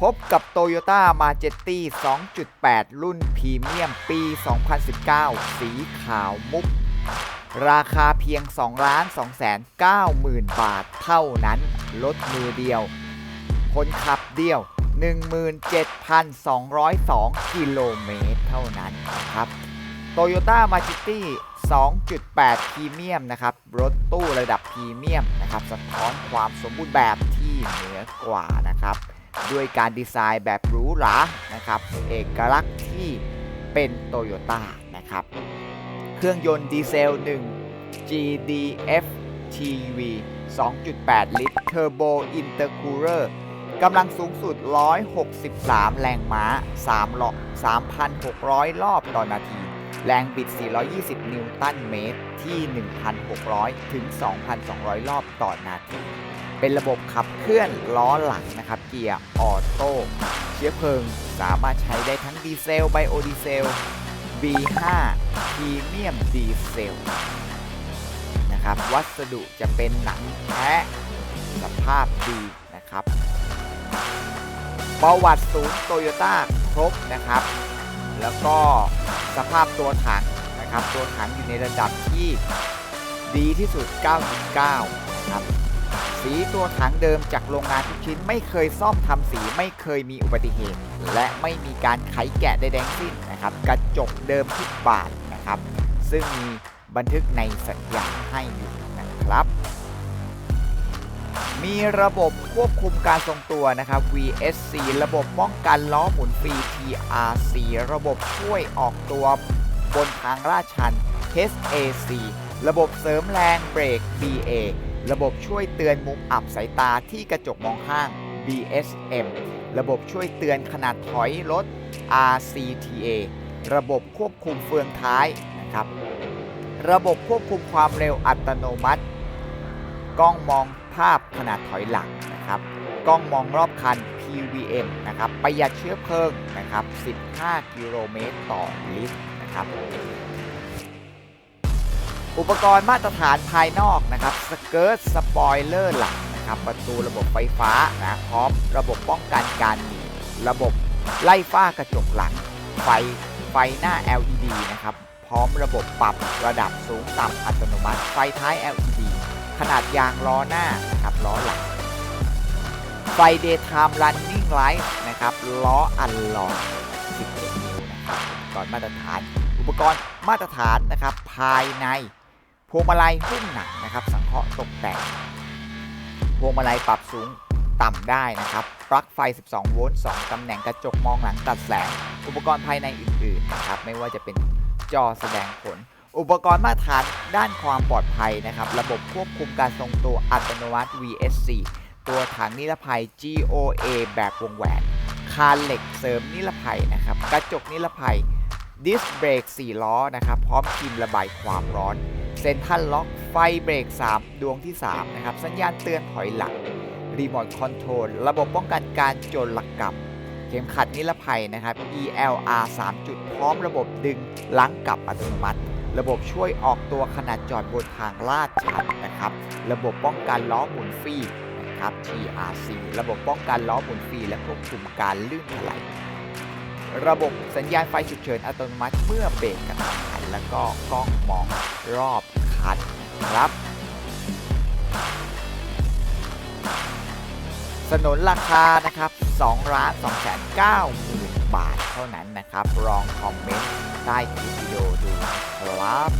พบกับ Toyota m a j e t i 2.8 รุ่นพรีเมียมปี 2019 สีขาวมุก ราคาเพียง 2 2 9 0 0 0 0 บาทเท่านั้น รถมือเดียว คนขับเดียว 17,202 กิโลเมตรเท่านั้นครับ Toyota m a j e t i 2.8 พรีเมียมนะครับ รถตู้ระดับพรีเมียมนะครับ สะท้อนความสมบูรณ์แบบที่เหนือกว่านะครับ ด้วยการดีไซน์แบบหรูหรานะครับ เอกลักษณ์ที่เป็นโตโยต้านะครับ เครื่องยนต์ดีเซล 1 GDF TV 2.8 ลิตร Turbo Intercooler กำลังสูงสุด 163 แรงม้า3ล้อ3,600 รอบต่อนาที แรงบิด 420 นิวตันเมตรที่ 1,600 ถึง 2,200 รอบต่อนาที เป็นระบบขับเคลื่อนล้อหลังนะครับ เกียร์ออโต้เชื้อเพลิงสามารถใช้ได้ทั้งดีเซล ไบโอดีเซล B5 พรีเมียมดีเซลนะครับ วัสดุจะเป็นหนังแท้สภาพดีนะครับ ประวัติศูนย์โตโยต้าครบนะครับ แล้วก็สภาพตัวถังนะครับ ตัวถังอยู่ในระดับที่ดีที่สุด 9.9นะครับ สีตัวถังเดิมจากโรงงานทุกชิ้นไม่เคยซ่อมทำสีไม่เคยมีอุบัติเหตุ และไม่มีการไขแกะใดๆทั้งสิ้นนะครับ กระจกเดิมทุกบานนะครับ ซึ่งมีบันทึกในสัญญาให้อยู่นะครับ มีระบบควบคุมการทรงตัวนะครับ VSC ระบบป้องกันล้อหมุนฟรี TRC ระบบช่วยออกตัวบนทางลาดชัน HAC ระบบเสริมแรงเบรก BA ระบบช่วยเตือนมุมอับสายตาที่กระจกมองข้าง BSM ระบบช่วยเตือนขนาดถอยรถ RCTA ระบบควบคุมเฟืองท้ายนะครับ ระบบควบคุมความเร็วอัตโนมัติ กล้องมอง ภาพขนาดถอยหลังนะครับ กล้องมองรอบคัน PVM นะครับ ประหยัดเชื้อเพลิงนะครับ 15 กิโลเมตรต่อลิตรนะครับ อุปกรณ์มาตรฐานภายนอกนะครับ สเกิร์ตสปอยเลอร์หลังนะครับ ประตูระบบไฟฟ้านะพร้อมระบบป้องกันการหนีระบบไล่ฝ้ากระจกหลัง ไฟไฟหน้า LED นะครับ พร้อมระบบปรับระดับสูงต่ำอัตโนมัติ ไฟท้าย LED ขนาดยางล้อหน้านะครับล้อหลังไฟ Daytime Running Light นะครับล้ออันลอย11นิ้วนะครับอุปกรณ์มาตรฐาน อุปกรณ์มาตรฐานนะครับภายในพวงมาลัยหุ้มหนังนะครับสังเคราะห์ตกแต่งพวงมาลัยปรับสูงต่ำได้นะครับปลั๊กไฟ 12 โวลต์ 2 ตำแหน่งกระจกมองหลังตัดแสง อุปกรณ์ภายในอื่นๆนะครับไม่ว่าจะเป็นจอแสดงผล อุปกรณ์มาตรฐานด้านความปลอดภัยนะครับ ระบบควบคุมการทรงตัวอัตโนมัติ VSC ตัวถังนิรภัย GOA แบบวงแหวน คานเหล็กเสริมนิรภัยนะครับ กระจกนิรภัย ดิสเบรก 4 ล้อนะครับ พร้อมครีมระบายความร้อน เซนทรัลล็อก ไฟเบรก 3 ดวงที่ 3 นะครับ สัญญาณเตือนถอยหลัง รีโมทคอนโทรล ระบบป้องกันการโจรลักกรรมเข็มขัดนิรภัยนะครับ ELR 3 จุด พร้อมระบบดึงล้างกลับอัตโนมัติ ระบบช่วยออกตัวขณะจอดบนทางลาดชันนะครับ ระบบป้องกันล้อหมุนฟรีนะครับ TRC ระบบป้องกันล้อหมุนฟรีและควบคุมการลื่นถลายระบบสัญญาณไฟฉุกเฉินอัตโนมัติเมื่อเบรกกระทันหันแล้วก็กล้องมองรอบคันนะครับสนนราคานะครับ2ล้าน2แสน9หมื่น บาทเท่านั้นนะครับลองคอมเมนต์ใต้คลิปวิดีโอดูครับ